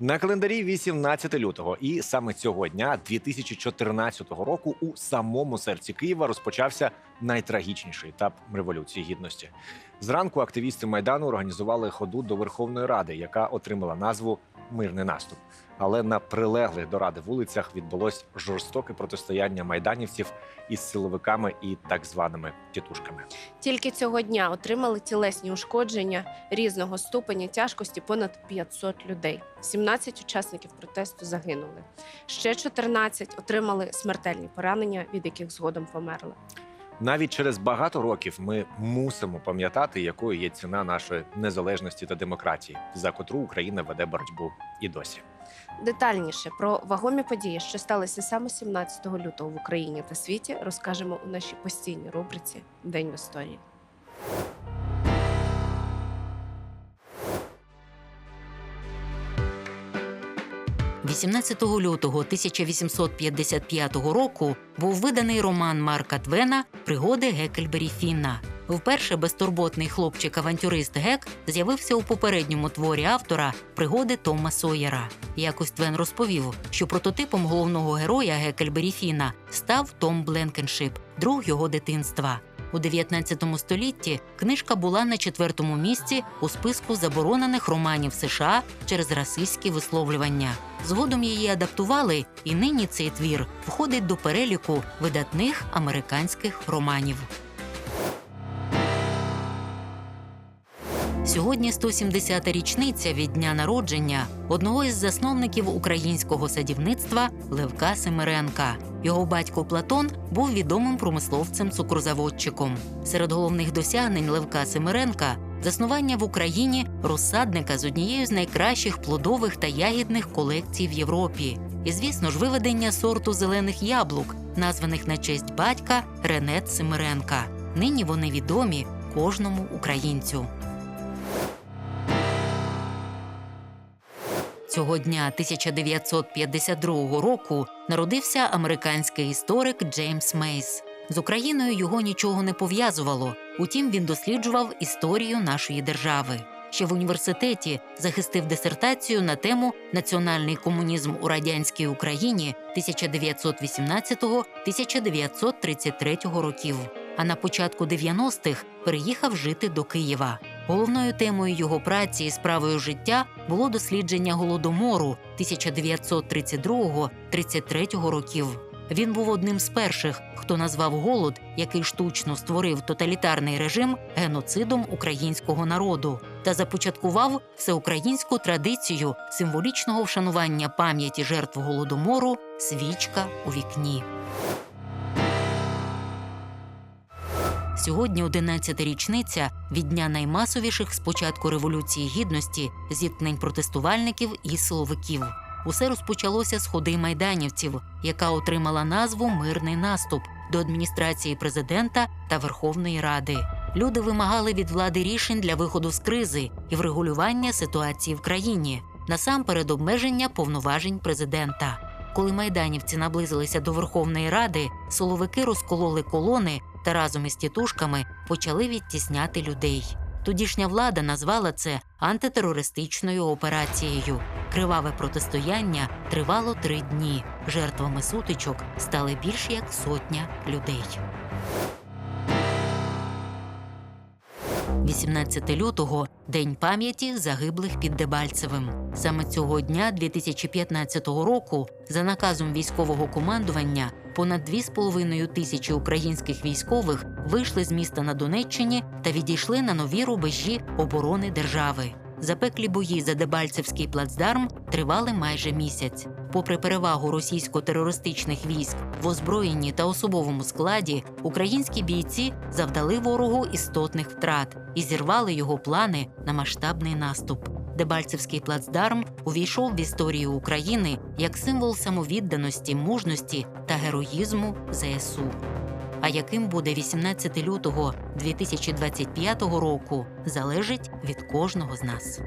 На календарі 18 лютого, і саме цього дня, 2014 року, у самому серці Києва розпочався найтрагічніший етап революції гідності. Зранку активісти майдану організували ходу до Верховної Ради, яка отримала назву Мирний наступ. Але на прилеглих до ради вулицях відбулось жорстоке протистояння майданівців із силовиками і так званими тітушками. Тільки цього дня отримали тілесні ушкодження різного ступеня тяжкості понад 500 людей. 17 учасників протесту загинули. Ще 14 отримали смертельні поранення, від яких згодом померли. Навіть через багато років ми мусимо пам'ятати, якою є ціна нашої незалежності та демократії, за котру Україна веде боротьбу і досі. Детальніше про вагомі події, що сталися саме 17 лютого в Україні та світі, розкажемо у нашій постійній рубриці День в історії. 18 лютого 1855 року був виданий роман Марка Твена Пригоди Гекельбері Фінна. Вперше безтурботний хлопчик-авантюрист Гек з'явився у попередньому творі автора Пригоди Тома Сойера. Якось Твен розповів, що прототипом головного героя Гекельбері Фіна став Том Бленкеншип, друг його дитинства. У 19 столітті книжка була на четвертому місці у списку заборонених романів США через расистські висловлювання. Згодом її адаптували, і нині цей твір входить до переліку видатних американських романів. Сьогодні 170-та річниця від дня народження одного із засновників українського садівництва Левка Семеренка. Його батько Платон був відомим промисловцем-цукрозаводчиком. Серед головних досягнень Левка Семеренка заснування в Україні розсадника з однією з найкращих плодових та ягідних колекцій в Європі. І, звісно ж, виведення сорту зелених яблук, названих на честь батька Ренет Семеренка. Нині вони відомі кожному українцю. Цього дня 1952 року народився американський історик Джеймс Мейс. З Україною його нічого не пов'язувало. Утім, він досліджував історію нашої держави. Ще в університеті захистив дисертацію на тему Національний комунізм у радянській Україні 1918-1933 років. А на початку 90-х переїхав жити до Києва. Головною темою його праці і справою життя було дослідження голодомору 1932-33 років. Він був одним з перших, хто назвав голод, який штучно створив тоталітарний режим геноцидом українського народу, та започаткував всеукраїнську традицію символічного вшанування пам'яті жертв голодомору свічка у вікні. Сьогодні 11-та річниця від дня наймасовіших з початку революції гідності зіткнень протестувальників і силовиків. Усе розпочалося з ходи майданівців, яка отримала назву Мирний наступ до адміністрації президента та Верховної Ради. Люди вимагали від влади рішень для виходу з кризи і врегулювання ситуації в країні, насамперед обмеження повноважень президента. Коли майданівці наблизилися до Верховної Ради, соловики розкололи колони та разом із тітушками почали відтісняти людей. Тодішня влада назвала це антитерористичною операцією. Криваве протистояння тривало три дні. Жертвами сутичок стали більш як сотня людей. 18 лютого день пам'яті загиблих під Дебальцевим. Саме цього дня, 2015 року, за наказом військового командування, понад 2,5 тисячі українських військових вийшли з міста на Донеччині та відійшли на нові рубежі оборони держави. Запеклі бої за Дебальцевський плацдарм тривали майже місяць. Попри перевагу російсько-терористичних військ в озброєнні та особовому складі, українські бійці завдали ворогу істотних втрат і зірвали його плани на масштабний наступ. Дебальцевський плацдарм увійшов в історію України як символ самовідданості, мужності та героїзму ЗСУ. А яким буде 18 лютого 2025 року, залежить від кожного з нас.